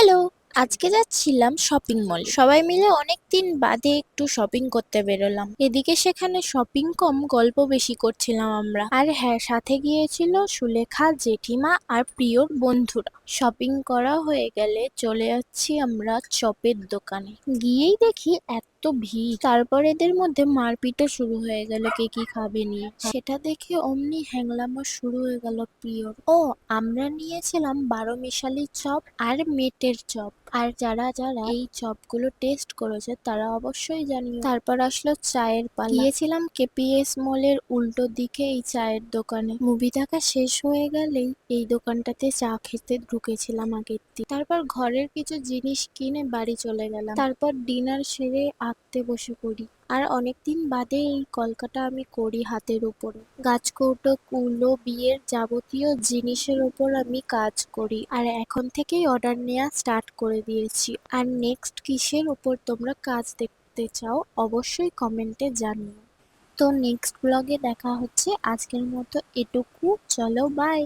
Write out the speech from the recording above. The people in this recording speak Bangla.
হ্যালো, আজকে যাচ্ছিলাম শপিং মল সবাই মিলে অনেক দিন বাদে একটু শপিং করতে বেরোলাম। এদিকে সেখানে শপিং কম, গল্প বেশি করছিলাম আমরা। আর হ্যাঁ সাথে গিয়েছিল সুলেখা, জেঠিমা আর প্রিয় বন্ধুরা। শপিং করা হয়ে গেলে চলে যাচ্ছি আমরা চপের দোকানে। গিয়েই দেখি এত ভিড়। তারপর এদের মধ্যে মারপিটও শুরু হয়ে গেল, কে কি খাবে নিয়ে। সেটা দেখে অমনি হ্যাংলামো শুরু হয়ে গেল প্রিয় ও, আমরা নিয়েছিলাম বারো মিশালি চপ আর মেটের চপ। আর যারা যারা এই চপগুলো টেস্ট করেছে, তারা অবশ্যই জানিও। তারপর আসলো চায়ের পালা। গিয়েছিলাম কেপিএস মলের উল্টো দিকে এই চায়ের দোকানে। মুভি দেখা শেষ হয়ে গেলেই এই দোকানটাতে চা খেতে ঢুকেছিলাম আগের দিন। তারপর ঘরের কিছু জিনিস কিনে বাড়ি চলে গেলাম। তারপর ডিনার সেরে আঁকতে বসে পড়ি। আর অনেকদিন বাদে এই কলকাটা আমি করি হাতের উপরে। গাছকৌটো, কুলো, বিয়ের যাবতীয় জিনিসের উপর আমি কাজ করি। আর এখন থেকেই অর্ডার নেওয়া স্টার্ট করে দিয়েছি। আর নেক্সট কিসের উপর তোমরা কাজ দেখতে চাও অবশ্যই কমেন্টে জানিও। তো নেক্সট ব্লগে দেখা হচ্ছে। আজকের মতো এটুকু। চলো বাই